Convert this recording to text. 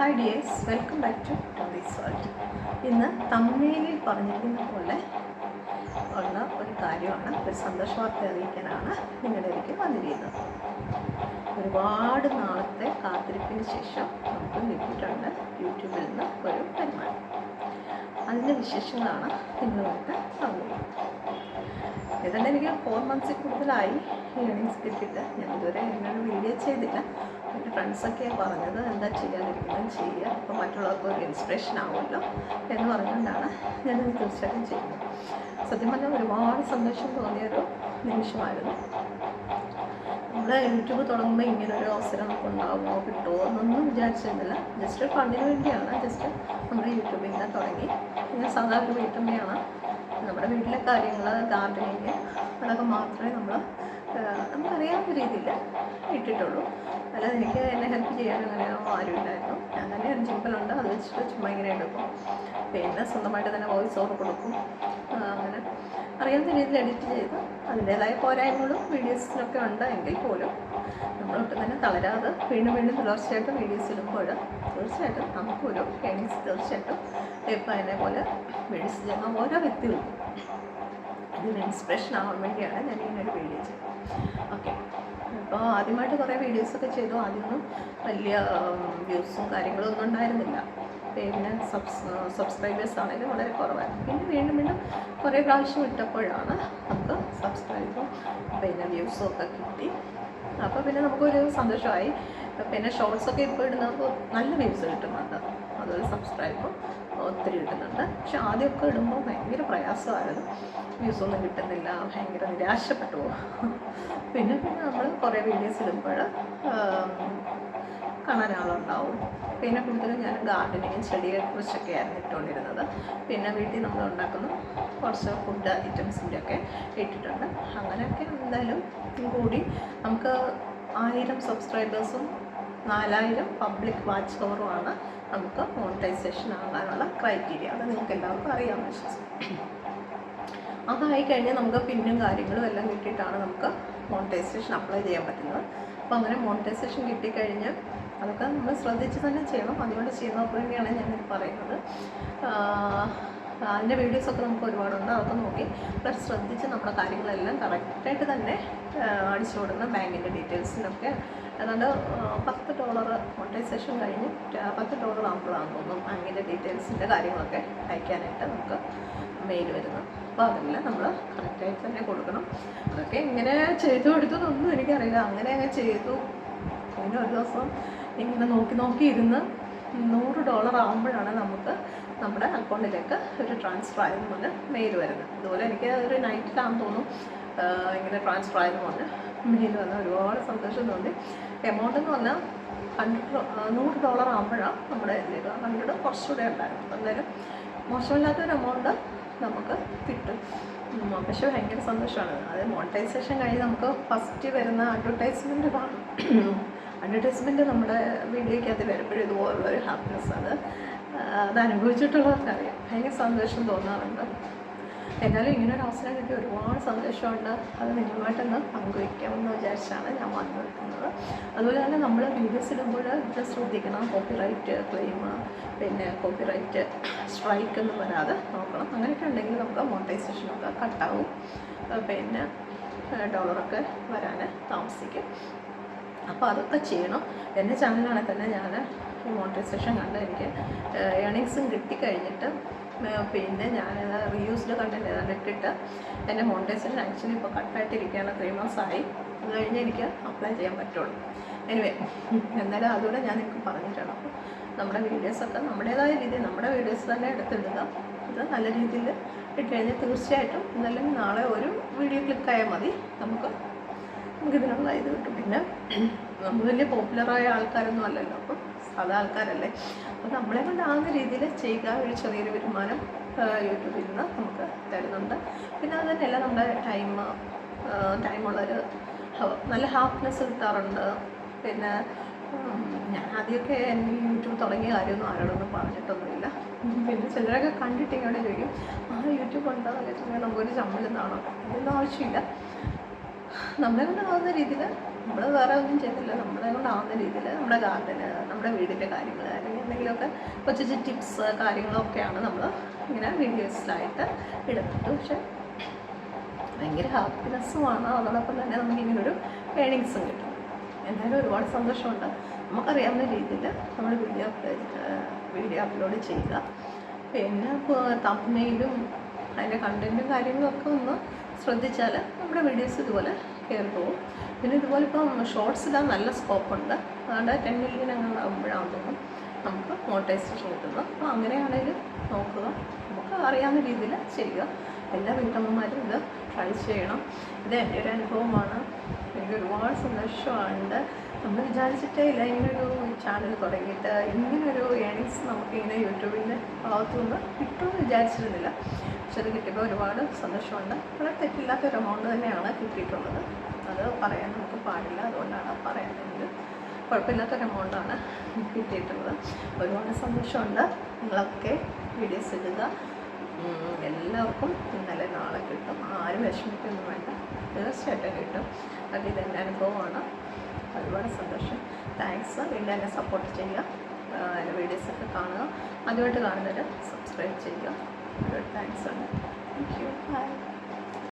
Hi dears welcome back to Tories world ഇന്ന് തമിഴിൽ പറഞ്ഞിരിക്കുന്ന പോലെ ഉള്ള ഒരു കാര്യമാണ്. ഒരു സന്തോഷ വാർത്ത അറിയിക്കാനാണ് നിങ്ങളുടെ ഇടയ്ക്ക് വന്നിരിക്കുന്നത്. ഒരുപാട് നാളത്തെ കാത്തിരിപ്പിന് ശേഷം നമുക്ക് കിട്ടിയിട്ടുണ്ട് യൂട്യൂബിൽ നിന്ന് ഒരു വരുമാനം അതിന്റെ വിശേഷങ്ങളാണ് നിങ്ങളുമായിട്ട് ഏതാണ്ട് എനിക്ക് ഫോർ മന്ത്സിൽ കൂടുതലായി ഏണിങ്സ് കിട്ടിയിട്ട് ഞാൻ ഇതുവരെ എന്നൊരു വീഡിയോ ചെയ്തില്ല. എന്റെ ഫ്രണ്ട്സൊക്കെ പറഞ്ഞത് എന്താ ചെയ്യാതിരിക്കുന്നത് ചെയ്യുക. അപ്പോൾ മറ്റുള്ളവർക്ക് ഒരു ഇൻസ്പിറേഷൻ ആവുമല്ലോ എന്ന് പറഞ്ഞുകൊണ്ടാണ് ഇത് തീർച്ചയായിട്ടും ചെയ്യുന്നത്. സത്യം പറഞ്ഞാൽ ഒരുപാട് സന്തോഷം തോന്നിയൊരു നിമിഷമായിരുന്നു. നമ്മൾ യൂട്യൂബ് തുടങ്ങുമ്പോൾ ഇങ്ങനൊരു അവസരം നമുക്ക് ഉണ്ടാകുമോ കിട്ടുമോ എന്നൊന്നും വിചാരിച്ചിരുന്നില്ല. ജസ്റ്റ് ഫണ്ടിന് വേണ്ടിയാണ് ജസ്റ്റ് നമ്മുടെ യൂട്യൂബിൽ നിന്ന് തുടങ്ങി. ഞാൻ സാധാരണ വീട്ടമ്മയാണ്. നമ്മുടെ വീട്ടിലെ കാര്യങ്ങൾ ഗാർഡനിങ് അതൊക്കെ മാത്രമേ നമ്മൾ നമുക്കറിയാവുന്ന രീതിയിൽ ഇട്ടിട്ടുള്ളൂ. അല്ലാതെ എനിക്ക് എന്നെ ഹെൽപ്പ് ചെയ്യാൻ ആരും ഇല്ലായിരുന്നു ഞാൻ തന്നെ ഒരു ജിമ്പലുണ്ട് അത് വെച്ചിട്ട് ചുമ്മാ ഇങ്ങനെ എടുക്കും. പിന്നെ സ്വന്തമായിട്ട് തന്നെ വോയിസ് ഓവർ കൊടുക്കും. അങ്ങനെ അറിയാവുന്ന രീതിയിൽ എഡിറ്റ് ചെയ്ത് അതിന്റേതായ പോരായ്മകളും വീഡിയോസിലൊക്കെ ഉണ്ട് എങ്കിൽ പോലും നമ്മളൊട്ടും തന്നെ തളരാതെ വീണ്ടും വീണ്ടും തുടർച്ചയായിട്ടും വീഡിയോസ് ഇടുമ്പോൾ തീർച്ചയായിട്ടും നമുക്കൊരു ഏണിങ്സ് തീർച്ചയായിട്ടും ഇപ്പം അതേപോലെ മെഡിസ് ചെയ്യുന്ന ഓരോ വ്യക്തികൾക്കും ഇതിന് ഇൻസ്പിറേഷൻ ആവാൻ വേണ്ടിയാണ് ഞാൻ ഇങ്ങനെ ഒരു വീഡിയോ ചെയ്തത്. ഓക്കെ അപ്പോൾ ആദ്യമായിട്ട് കുറേ വീഡിയോസൊക്കെ ചെയ്തു. ആദ്യമൊന്നും വലിയ വ്യൂസും കാര്യങ്ങളും ഒന്നും ഉണ്ടായിരുന്നില്ല. പിന്നെ സബ്സ് സബ്സ്ക്രൈബേഴ്സ് ആണെങ്കിലും വളരെ കുറവായിരുന്നു. പിന്നെ വീണ്ടും വീണ്ടും കുറേ പ്രാവശ്യം ഇട്ടപ്പോഴാണ് നമുക്ക് സബ്സ്ക്രൈബും പിന്നെ വ്യൂസും ഒക്കെ കിട്ടി. അപ്പോൾ പിന്നെ നമുക്കൊരു സന്തോഷമായി. പിന്നെ ഷോർട്സൊക്കെ ഇപ്പോൾ ഇടുന്നവർക്ക് നല്ല വ്യൂസ് കിട്ടുന്നുണ്ട്. അതൊരു സബ്സ്ക്രൈബും ഒത്തിരി കിട്ടുന്നുണ്ട്. പക്ഷെ ആദ്യമൊക്കെ ഇടുമ്പോൾ ഭയങ്കര പ്രയാസമായിരുന്നു. വ്യൂസ് ഒന്നും കിട്ടുന്നില്ല. ഭയങ്കര നിരാശപ്പെട്ടു പിന്നെ പിന്നെ നമ്മൾ കുറേ വീഡിയോസ് ഇടുമ്പോൾ കാണാൻ ആളുണ്ടാവും. പിന്നെ കൂടുതലും ഞാൻ ഗാർഡനിങ്ങും ചെടിയെ കുറിച്ചൊക്കെ ആയിരുന്നു ഇട്ടുകൊണ്ടിരുന്നത്. പിന്നെ വീട്ടിൽ നമ്മൾ ഉണ്ടാക്കുന്ന കുറച്ച് ഫുഡ് ഐറ്റംസിന്റെ ഒക്കെ ഇട്ടിട്ടുണ്ട്. അങ്ങനെയൊക്കെ എന്തായാലും കൂടി നമുക്ക് ആയിരം സബ്സ്ക്രൈബേഴ്സും നാലായിരം പബ്ലിക് വാച്ച് പവറുമാണ് നമുക്ക് മോണിറ്റൈസേഷൻ ആകാനുള്ള ക്രൈറ്റീരിയ അത് നിങ്ങൾക്ക് എല്ലാവർക്കും അറിയാമെന്ന് വിശ്വസിക്കും അതായി കഴിഞ്ഞാൽ നമുക്ക് പിന്നും കാര്യങ്ങളും എല്ലാം കിട്ടിയിട്ടാണ് നമുക്ക് മോണിറ്റൈസേഷൻ അപ്ലൈ ചെയ്യാൻ പറ്റുന്നത്. അപ്പോൾ അങ്ങനെ മോണിറ്റൈസേഷൻ കിട്ടിക്കഴിഞ്ഞ് അതൊക്കെ നമ്മൾ ശ്രദ്ധിച്ച് തന്നെ ചെയ്യണം. അതുകൊണ്ട് ചെയ്യുന്നവർക്ക് തന്നെയാണ് ഞാൻ പറയുന്നത്. അതിന്റെ വീഡിയോസൊക്കെ നമുക്ക് ഒരുപാടുണ്ട്. അതൊക്കെ നോക്കി. പ്ലസ് ശ്രദ്ധിച്ച് നമ്മുടെ കാര്യങ്ങളെല്ലാം കറക്റ്റായിട്ട് തന്നെ അടിച്ചു കൊടുക്കുന്ന ബാങ്കിന്റെ ഡീറ്റെയിൽസിനൊക്കെ. അതുകൊണ്ട് പത്ത് ഡോളർ മോണിറ്റൈസേഷൻ കഴിഞ്ഞ് പത്ത് ഡോളർ ആകുമ്പോഴാണെന്ന് തോന്നുന്നു ബാങ്കിന്റെ ഡീറ്റെയിൽസിന്റെ കാര്യങ്ങളൊക്കെ അയക്കാനായിട്ട് നമുക്ക് മെയിൽ വരുന്നു അപ്പോൾ അതെല്ലാം നമ്മൾ കറക്റ്റായിട്ട് തന്നെ കൊടുക്കണം. അതൊക്കെ ഇങ്ങനെ ചെയ്തു കൊടുത്തതൊന്നും എനിക്കറിയില്ല. അങ്ങനെ അങ്ങ് ചെയ്തു. പിന്നെ ഒരു ദിവസം ഇങ്ങനെ നോക്കി നോക്കി ഇരുന്ന് നൂറ് ഡോളർ ആകുമ്പോഴാണ് നമുക്ക് നമ്മുടെ അക്കൗണ്ടിലേക്ക് ഒരു ട്രാൻസ്ഫർ ആയെന്ന് പറഞ്ഞ് മെയിൽ വരുന്നത്. അതുപോലെ എനിക്ക് ഒരു നൈറ്റിലാണെന്ന് തോന്നും ഇങ്ങനെ ട്രാൻസ്ഫർ ആയെന്ന് പറഞ്ഞ് മെയിൽ വന്ന് ഒരുപാട് സന്തോഷം തോന്നി. എമൗണ്ട് എന്ന് പറഞ്ഞാൽ ഹൺഡ്രഡ് നൂറ് ഡോളർ ആകുമ്പോഴാണ് നമ്മുടെ ഹൺഡ്രഡ് കുറച്ചുകൂടെ ഉണ്ടായിരുന്നു. എന്തായാലും മോശമില്ലാത്തൊരു എമൗണ്ട് നമുക്ക് കിട്ടും. പക്ഷെ ഭയങ്കര സന്തോഷമാണ്. അത് മോണിറ്റൈസേഷൻ കഴിഞ്ഞ് നമുക്ക് ഫസ്റ്റ് വരുന്ന അഡ്വർടൈസ്മെന്റ് കാണും അഡ്വർടൈസ്മെന്റ് നമ്മുടെ വീഡിയോയ്ക്കകത്ത് വരുമ്പോഴും ഇതുപോലുള്ളൊരു ഹാപ്പിനെസ് അത് ആ, അത് അനുഭവിച്ചിട്ടുള്ളവർക്കറിയാം ഭയങ്കര സന്തോഷം തോന്നാറുണ്ട്. എന്നാലും ഇങ്ങനെ ഒരു അവസരം കിട്ടി ഒരുപാട് സന്തോഷമുണ്ട്. അത് നിങ്ങളുമായിട്ടൊന്ന് പങ്കുവയ്ക്കാമെന്ന് വിചാരിച്ചാണ് ഞാൻ വന്നു നിൽക്കുന്നത്. അതുപോലെ തന്നെ നമ്മൾ വീഡിയോസ് ഇടുമ്പോൾ ഇത് ശ്രദ്ധിക്കണം. കോപ്പിറൈറ്റ് ക്ലെയിം പിന്നെ കോപ്പിറൈറ്റ് സ്ട്രൈക്ക് എന്ന് വരാതെ നോക്കണം. അങ്ങനെയൊക്കെ ഉണ്ടെങ്കിൽ നമുക്ക് മോണിറ്റൈസേഷനൊക്കെ കട്ടാവും പിന്നെ ഡോളറൊക്കെ വരാൻ താമസിക്കും. അപ്പോൾ അതൊക്കെ ചെയ്യണം. എന്റെ ചാനലാണെങ്കിൽ തന്നെ ഞാൻ മോണിറ്റൈസേഷൻ കണ്ട് എനിക്ക് ഏണിങ്സും കിട്ടിക്കഴിഞ്ഞിട്ട് പിന്നെ ഞാൻ റീയൂസ്ഡ് കണ്ടന്റ് ഏതാണ്ട് ഇട്ടിട്ട് എന്റെ മോണിറ്റൈസേഷൻ ആക്ച്വലി ഇപ്പോൾ കട്ടായിട്ടിരിക്കുകയാണ് ത്രീ ആയി. അത് കഴിഞ്ഞ് എനിക്ക് അപ്ലൈ ചെയ്യാൻ പറ്റുള്ളൂ. എനിവേ എന്നാലും അതുകൂടെ ഞാൻ നിങ്ങൾക്ക് പറഞ്ഞിട്ടുണ്ട്. അപ്പോൾ നമ്മുടെ വീഡിയോസൊക്കെ നമ്മുടേതായ രീതിയിൽ നമ്മുടെ വീഡിയോസ് തന്നെ എടുത്തിടുക. അത് നല്ല രീതിയിൽ ഇട്ട് കഴിഞ്ഞാൽ തീർച്ചയായിട്ടും ഇന്നല്ലെങ്കിൽ നാളെ ഒരു വീഡിയോ ക്ലിക്കായാൽ മതി. നമുക്ക് നമുക്കിതിനുള്ള ഇത് കിട്ടും. പിന്നെ നമ്മൾ വലിയ പോപ്പുലറായ ആൾക്കാരൊന്നും അല്ലല്ലോ. അപ്പം സാധാ ആൾക്കാരല്ലേ. അപ്പം നമ്മളെ കൊണ്ടാകുന്ന രീതിയിൽ ചെയ്യുക ഒരു ചെറിയൊരു വരുമാനം യൂട്യൂബിൽ നിന്ന് നമുക്ക് തരുന്നുണ്ട്. പിന്നെ അത് തന്നെയല്ല നമ്മുടെ ടൈം ടൈമുള്ളൊരു നല്ല ഹാപ്പിനെസ് കിട്ടാറുണ്ട്. പിന്നെ ഞാൻ ആദ്യമൊക്കെ എന്റെ യൂട്യൂബ് തുടങ്ങിയ കാര്യമൊന്നും ആരോടൊന്നും പറഞ്ഞിട്ടൊന്നുമില്ല. പിന്നെ ചിലരൊക്കെ കണ്ടിട്ട് ഇങ്ങോട്ട് ചോദിക്കും ആ യൂട്യൂബ് ഉണ്ടോ? അല്ലെങ്കിൽ നമുക്കൊരു ചമ്മലെന്നാണോ അതൊന്നും ആവശ്യമില്ല. നമ്മളെ കൊണ്ടാവുന്ന രീതിയിൽ നമ്മൾ വേറെ ഒന്നും ചെയ്തില്ല. നമ്മളെ കൊണ്ടാവുന്ന രീതിയിൽ നമ്മുടെ ഗാർഡന് നമ്മുടെ വീടിന്റെ കാര്യങ്ങൾ അല്ലെങ്കിൽ എന്തെങ്കിലുമൊക്കെ കൊച്ചു കൊച്ചു ടിപ്സ് കാര്യങ്ങളൊക്കെയാണ് നമ്മൾ ഇങ്ങനെ വീഡിയോസിലായിട്ട് ഇടുന്നത് പക്ഷെ ഭയങ്കര ഹാപ്പിനെസ്സുമാണ് അതോടൊപ്പം തന്നെ നമുക്ക് ഇങ്ങനൊരു ഏണിങ്സും കിട്ടും. എന്തായാലും ഒരുപാട് സന്തോഷമുണ്ട്. നമുക്കറിയാവുന്ന രീതിയിൽ നമ്മൾ വീഡിയോ വീഡിയോ അപ്ലോഡ് ചെയ്യുക പിന്നെ തമ്മയിലും അതിന്റെ കണ്ടന്റും കാര്യങ്ങളൊക്കെ ഒന്ന് ശ്രദ്ധിച്ചാൽ നമ്മുടെ വീഡിയോസ് ഇതുപോലെ കയറി പോകും. പിന്നെ ഇതുപോലെ ഇപ്പം ഷോർട്സ് ഇടാൻ നല്ല സ്കോപ്പുണ്ട് അതുകൊണ്ട് ടെൻ മില്യൻ അങ്ങനെ ആകുമ്പോഴാകുമ്പോൾ നമുക്ക് മോട്ടൈസേഷൻ കിട്ടുന്നത് അപ്പോൾ അങ്ങനെയാണെങ്കിൽ നോക്കുക. നമുക്ക് അറിയാവുന്ന രീതിയിൽ ചെയ്യുക. എല്ലാ വീട്ടമ്മമാരും ഇത് ട്രൈ ചെയ്യണം. ഇത് എന്റെ ഒരു അനുഭവമാണ്. എനിക്ക് ഒരുപാട് സന്തോഷമുണ്ട്. നമ്മൾ വിചാരിച്ചിട്ടേ ഇല്ല ഇങ്ങനൊരു ചാനൽ തുടങ്ങിയിട്ട് ഇങ്ങനൊരു ഏണിങ്സ് നമുക്ക് ഇങ്ങനെ യൂട്യൂബിന്റെ ഭാഗത്തുനിന്ന് കിട്ടുമെന്ന് വിചാരിച്ചിരുന്നില്ല. പക്ഷെ അത് കിട്ടിയപ്പോൾ ഒരുപാട് സന്തോഷമുണ്ട്. വളരെ തെറ്റില്ലാത്ത ഒരു എമൗണ്ട് തന്നെയാണ് കിട്ടിയിട്ടുള്ളത്. അത് പറയാൻ നമുക്ക് പാടില്ല. അതുകൊണ്ടാണ് പറയുന്നത് കുഴപ്പമില്ലാത്തൊരു എമൗണ്ടാണ് കിട്ടിയിട്ടുള്ളത്. ഒരുപാട് സന്തോഷമുണ്ട്. നിങ്ങളൊക്കെ വീഡിയോസ് ഇടുക. എല്ലാവർക്കും ഇന്നലെ നാളെ കിട്ടും. ആരും വിഷമിക്കൊന്നും വേണ്ട. തീർച്ചയായിട്ടും കിട്ടും. അത് ഇതെന്റെ അനുഭവമാണ്. ഒരുപാട് സന്തോഷം. താങ്ക്സ് വീണ്ടും എന്നെ സപ്പോർട്ട് ചെയ്യുക. എന്റെ വീഡിയോസൊക്കെ കാണുക. ആദ്യമായിട്ട് കാണുന്നവർ സബ്സ്ക്രൈബ് ചെയ്യുക. താങ്ക്സ് ഉണ്ട് താങ്ക് യു ബൈ